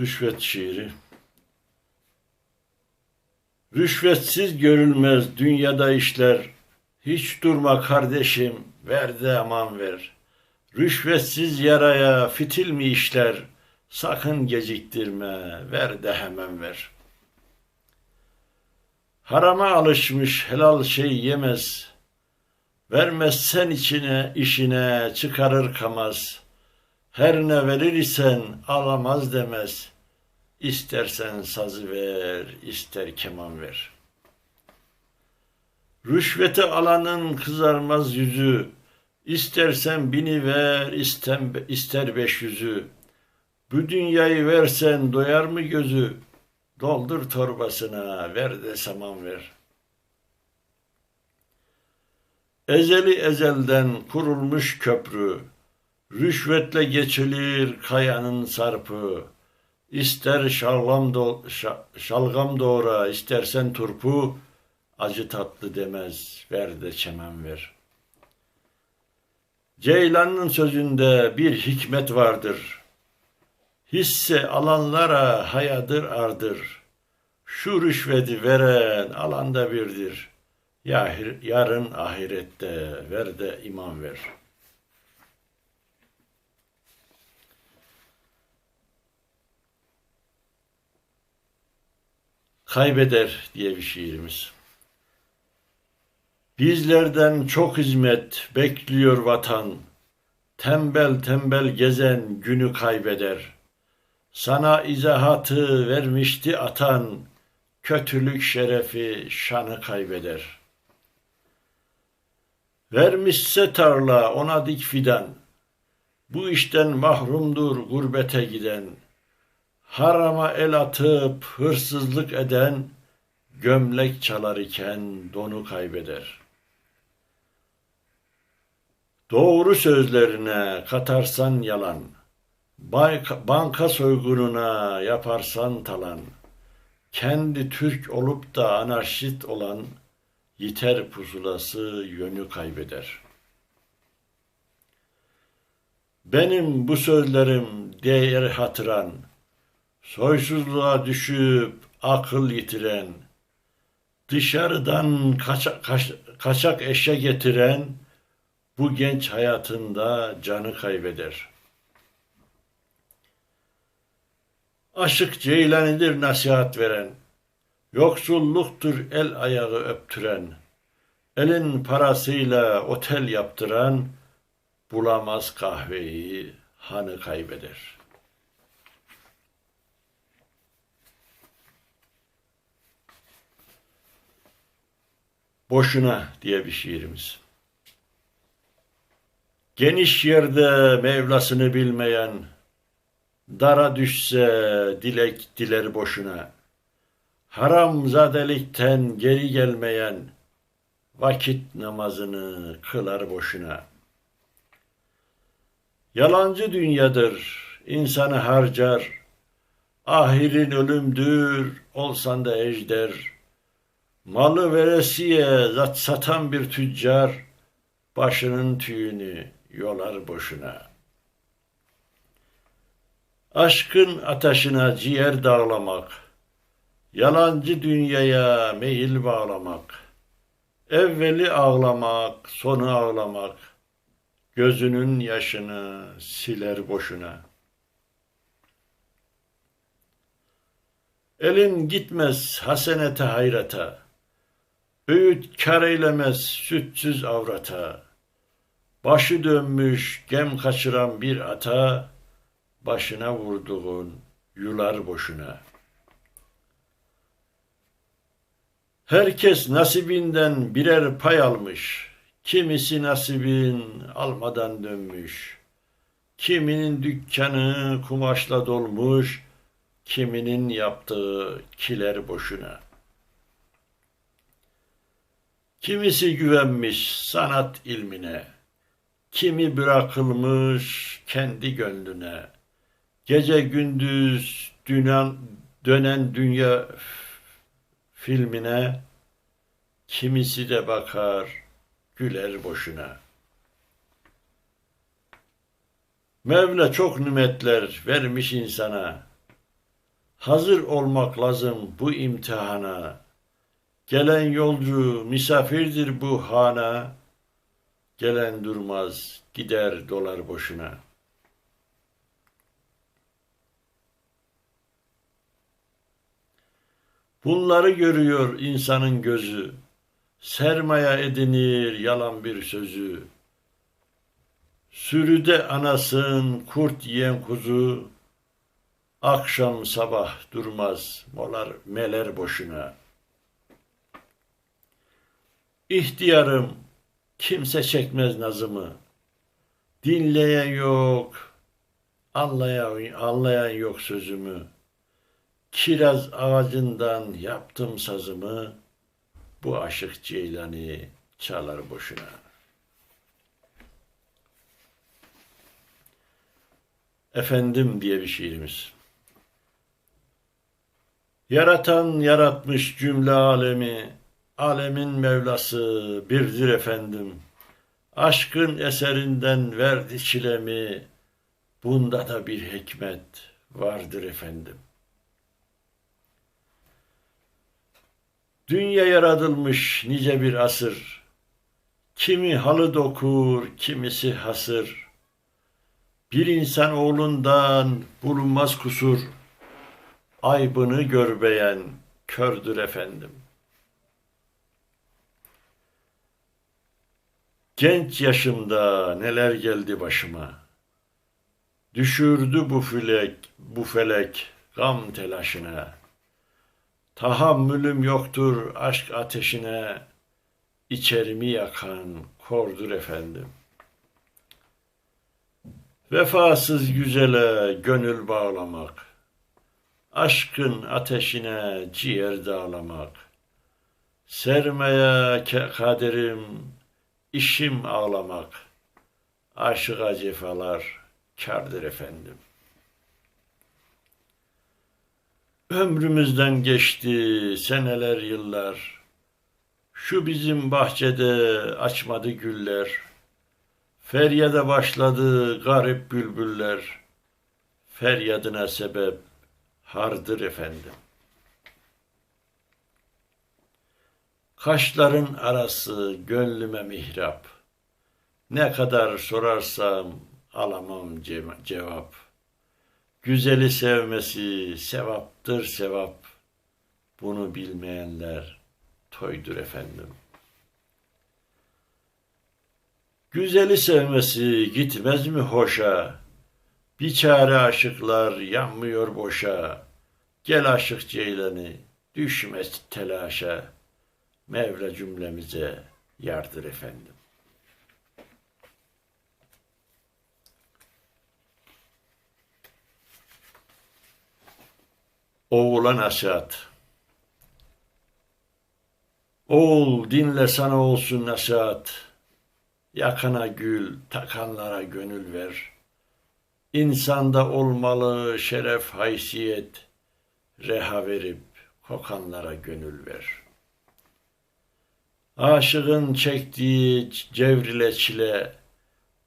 Rüşvet şiiri. Rüşvetsiz görülmez dünyada işler. Hiç durma kardeşim, ver de aman ver. Rüşvetsiz yaraya fitil mi işler? Sakın geciktirme, ver de hemen ver. Harama alışmış helal şey yemez. Vermezsen içine, işine çıkarır kamaz.'' Her ne verir isen alamaz demez. İstersen sazı ver, ister keman ver. Rüşvete alanın kızarmaz yüzü, İstersen bini ver, istem, ister beş yüzü. Bu dünyayı versen doyar mı gözü? Doldur torbasına, ver de saman ver. Ezeli ezelden kurulmuş köprü, Rüşvetle geçilir kayanın sarpı. İster şalgam, do şalgam doğra, istersen turpu, acı tatlı demez, ver de çemen ver. Ceylan'ın sözünde bir hikmet vardır. Hisse alanlara hayadır ardır. Şu rüşveti veren alanda birdir. Yarın ahirette ver de iman ver.'' Kaybeder diye bir şiirimiz. Bizlerden çok hizmet bekliyor vatan. Tembel tembel gezen günü kaybeder. Sana izahatı vermişti atan. Kötülük şerefi şanı kaybeder. Vermişse tarla ona dik fidan. Bu işten mahrumdur gurbete giden.'' Harama el atıp hırsızlık eden gömlek çalar iken donu kaybeder. Doğru sözlerine katarsan yalan, banka soygununa yaparsan talan, kendi Türk olup da anarşist olan yiter pusulası yönü kaybeder. Benim bu sözlerim değer hatıran, soysuzluğa düşüp akıl yitiren, dışarıdan kaçak, kaç, kaçak eşya getiren bu genç hayatında canı kaybeder. Aşık ceylanidir nasihat veren, yoksulluktur el ayağı öptüren, elin parasıyla otel yaptıran, bulamaz kahveyi, hanı kaybeder.'' Boşuna diye bir şiirimiz. Geniş yerde Mevlasını bilmeyen, dara düşse dilek diler boşuna. Haram zadelikten geri gelmeyen, vakit namazını kılar boşuna. Yalancı dünyadır, insanı harcar, ahirin ölümdür, olsan da ejder.'' Malı veresiye zat satan bir tüccar başının tüyünü yolar boşuna. Aşkın ateşine ciğer dağlamak, yalancı dünyaya meyil bağlamak, evveli ağlamak, sonu ağlamak, gözünün yaşını siler boşuna. Elin gitmez hasenete hayrata, Öğüt kar eylemez sütsüz avrata. Başı dönmüş gem kaçıran bir ata, başına vurduğun yular boşuna. Herkes nasibinden birer pay almış, kimisi nasibin almadan dönmüş. Kiminin dükkanı kumaşla dolmuş, kiminin yaptığı kiler boşuna.'' Kimisi güvenmiş sanat ilmine, kimi bırakılmış kendi gönlüne. Gece gündüz dünen, dönen dünya filmine, kimisi de bakar güler boşuna. Mevla çok nimetler vermiş insana. Hazır olmak lazım bu imtihana. Gelen yolcu misafirdir bu hana. Gelen durmaz, gider dolar boşuna. Bunları görüyor insanın gözü. Sermaya edinir yalan bir sözü. Sürüde anasın kurt yiyen kuzu. Akşam sabah durmaz molar meler boşuna. İhtiyarım kimse çekmez nazımı. Dinleyen yok, anlayan, anlayan yok sözümü. Kiraz ağacından yaptım sazımı. Bu aşık ceylani çalar boşuna. Efendim diye bir şiirimiz. Yaratan yaratmış cümle alemi, alemin Mevlası birdir efendim. Aşkın eserinden verdi çilemi, bunda da bir hikmet vardır efendim. Dünya yaratılmış nice bir asır, kimi halı dokur, kimisi hasır. Bir insan oğlundan bulunmaz kusur, aybını görbeyen kördür efendim. Genç yaşımda neler geldi başıma. Düşürdü bu felek, bu felek gam telaşına. Tahammülüm yoktur aşk ateşine. İçerimi yakan kordur efendim. Vefasız güzele gönül bağlamak. Aşkın ateşine ciğer dağlamak. Sermeye kaderim, işim ağlamak. Aşığa cefalar kardır efendim. Ömrümüzden geçti seneler yıllar. Şu bizim bahçede açmadı güller. Feryada başladı garip bülbüller. Feryadına sebep hardır efendim. Kaşların arası gönlüme mihrap. Ne kadar sorarsam alamam cevap. Güzeli sevmesi sevaptır sevap. Bunu bilmeyenler toydur efendim. Güzeli sevmesi gitmez mi hoşa? Bir çare aşıklar yanmıyor boşa. Gel aşık ceylani, düşmez telaşa. Mevla cümlemize yardır efendim. Oğula nasihat. Oğul dinle sana olsun nasihat. Yakana gül, takanlara gönül ver.'' İnsanda olmalı şeref haysiyet, reha verip kokanlara gönül ver. Aşığın çektiği cevrile çile,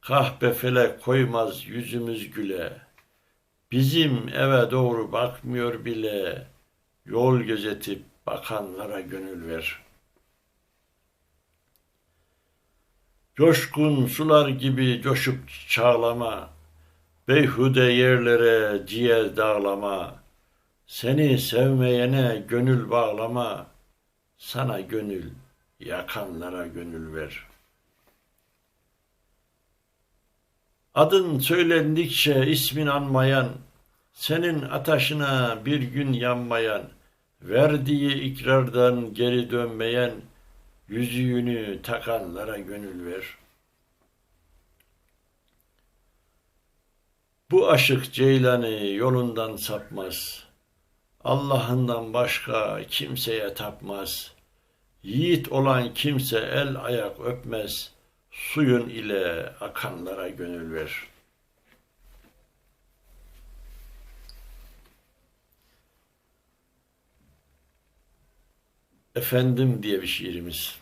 kahpe koymaz yüzümüz güle. Bizim eve doğru bakmıyor bile, yol gözetip bakanlara gönül ver. Coşkun sular gibi coşup çağlama, Beyhude yerlere ciğer dağlama, seni sevmeyene gönül bağlama, sana gönül, yakanlara gönül ver. Adın söylendikçe ismin anmayan, senin ataşına bir gün yanmayan, verdiği ikrardan geri dönmeyen, yüzüğünü takanlara gönül ver.'' Bu aşık ceylanı yolundan sapmaz. Allah'ından başka kimseye tapmaz. Yiğit olan kimse el ayak öpmez. Suyun ile akanlara gönül ver. Efendim diye bir şiirimiz.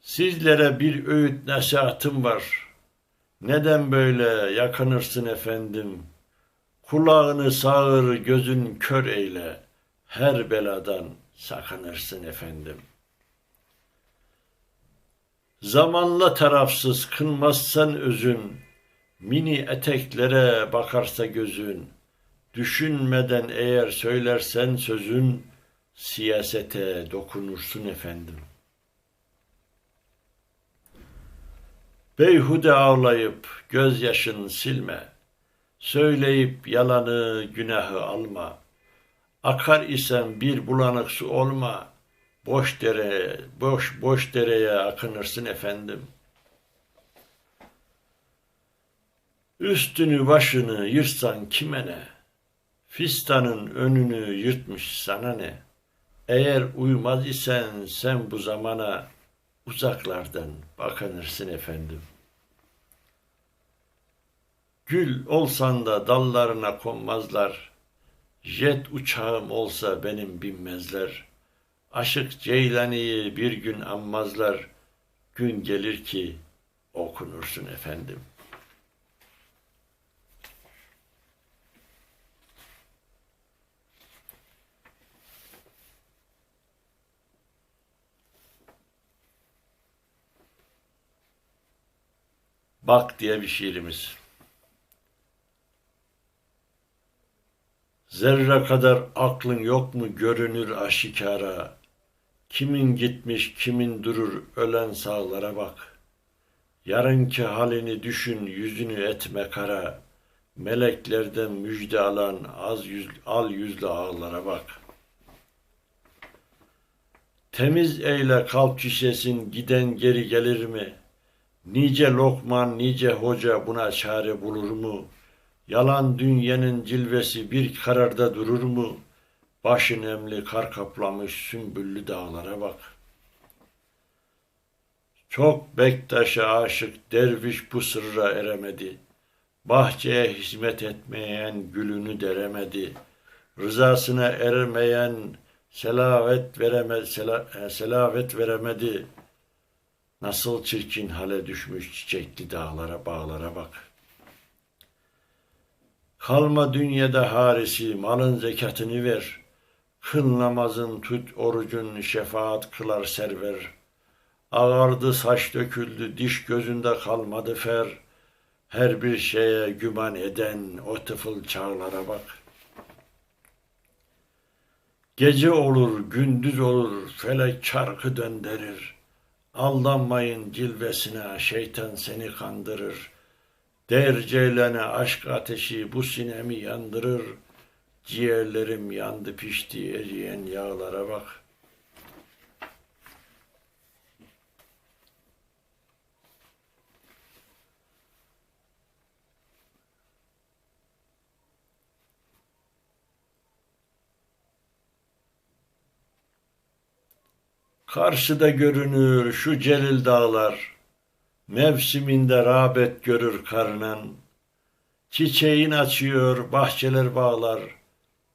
Sizlere bir öğüt nasihatım var.'' Neden böyle yakınırsın efendim? Kulağını sağır, gözün kör eyle, her beladan sakınırsın efendim. Zamanla tarafsız kınmazsan özün, mini eteklere bakarsa gözün, düşünmeden eğer söylersen sözün, siyasete dokunursun efendim. Beyhude ağlayıp gözyaşın silme, söyleyip yalanı günahı alma. Akar isen bir bulanık su olma, boş dere, boş boş dereye akınırsın efendim. Üstünü başını yırtsan kime ne? Fistanın önünü yırtmış sana ne? Eğer uymaz isen sen bu zamana uzaklardan bakınırsın efendim. Gül olsan da dallarına konmazlar. Jet uçağım olsa benim binmezler. Aşık Ceylani'yi bir gün anmazlar. Gün gelir ki okunursun efendim. Bak diye bir şiirimiz. Zerre kadar aklın yok mu görünür aşikara. Kimin gitmiş, kimin durur ölen sağlara bak. Yarınki halini düşün, yüzünü etme kara. Meleklerden müjde alan az yüz, al yüzlü ağlara bak. Temiz eyle kalp şişesin giden geri gelir mi? Nice lokman, nice hoca buna çare bulur mu?'' Yalan dünyanın cilvesi bir kararda durur mu? Başın emli kar kaplamış sümbüllü dağlara bak. Çok Bektaş'a aşık derviş bu sırra eremedi. Bahçeye hizmet etmeyen gülünü deremedi. Rızasına ermeyen selavet veremedi, sela, e, selavet veremedi. Nasıl çirkin hale düşmüş çiçekli dağlara, bağlara bak.'' Kalma dünyada harisi, malın zekatını ver. Kıl namazın tut, orucun şefaat kılar server. Ağardı saç döküldü, diş gözünde kalmadı fer. Her bir şeye güman eden o tıfıl çağlara bak. Gece olur, gündüz olur, felek çarkı döndürür. Aldanmayın cilvesine, şeytan seni kandırır.'' Der ceylene aşk ateşi bu sinemi yandırır. Ciğerlerim yandı pişti eriyen yağlara bak. Karşıda görünür şu celil dağlar.'' Mevsiminde rağbet görür karınan, Çiçeğin açıyor, bahçeler bağlar,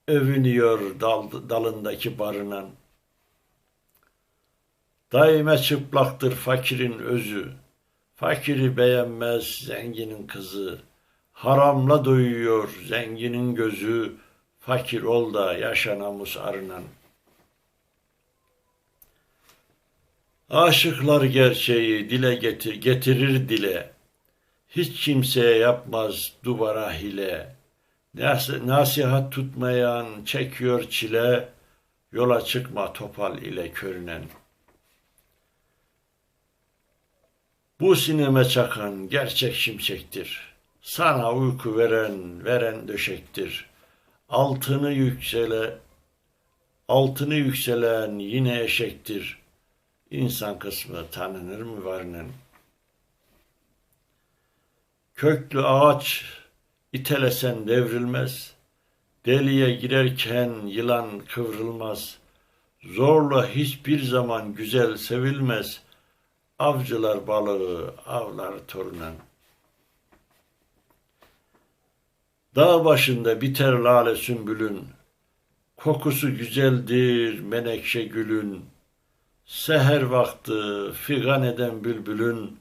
Övünüyor dal, dalındaki barınan. Daime çıplaktır fakirin özü, Fakiri beğenmez zenginin kızı, Haramla doyuyor zenginin gözü, Fakir ol da yaşa namus arınan.'' Aşıklar gerçeği dile getir, getirir dile. Hiç kimseye yapmaz duvara hile. Nasihat tutmayan çekiyor çile. Yola çıkma topal ile körünen. Bu sineme çakan gerçek şimşektir. Sana uyku veren, veren döşektir. Altını yüksele, altını yükselen yine eşektir.'' İnsan kısmı tanınır mı varının? Köklü ağaç itelesen devrilmez. Deliye girerken yılan kıvrılmaz. Zorla hiçbir zaman güzel sevilmez. Avcılar balığı avlar torunan. Dağ başında biter lale sümbülün. Kokusu güzeldir menekşe gülün. Seher vakti figan eden bülbülün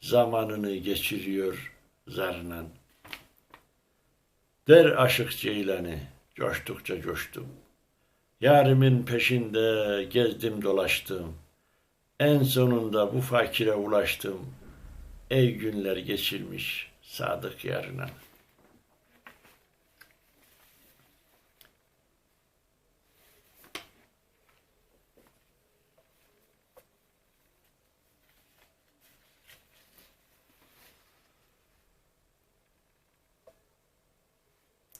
zamanını geçiriyor zarınan. Der aşık ceylani, coştukça coştum. Yarimin peşinde gezdim dolaştım. En sonunda bu fakire ulaştım. Ey günler geçirmiş sadık yarına.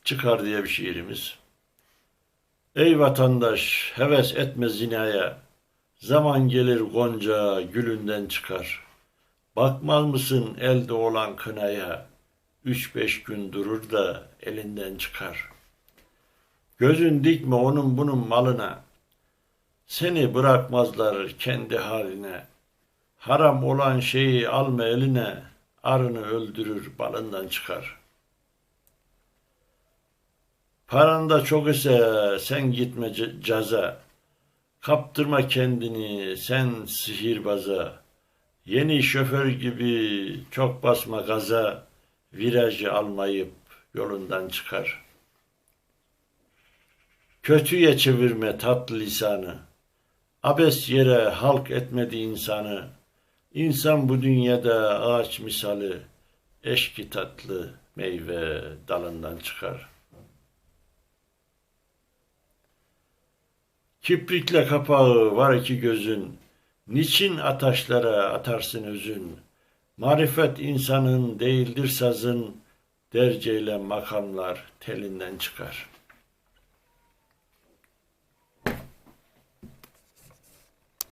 Çıkar diye bir şiirimiz. Ey vatandaş, heves etme zinaya. Zaman gelir gonca gülünden çıkar. Bakmaz mısın elde olan kınaya? Üç beş gün durur da elinden çıkar. Gözün dikme onun bunun malına. Seni bırakmazlar kendi haline. Haram olan şeyi alma eline. Arını öldürür balından çıkar.'' Paran da çok ise sen gitme caza. Kaptırma kendini sen sihirbaza. Yeni şoför gibi çok basma gaza. Virajı almayıp yolundan çıkar. Kötüye çevirme tatlı lisanı. Abes yere halk etmedi insanı. İnsan bu dünyada ağaç misali. Eşki tatlı meyve dalından çıkar.'' Kiprikle kapağı var iki gözün, niçin ataşlara atarsın özün? Marifet insanın değildir sazın, derceyle makamlar telinden çıkar.''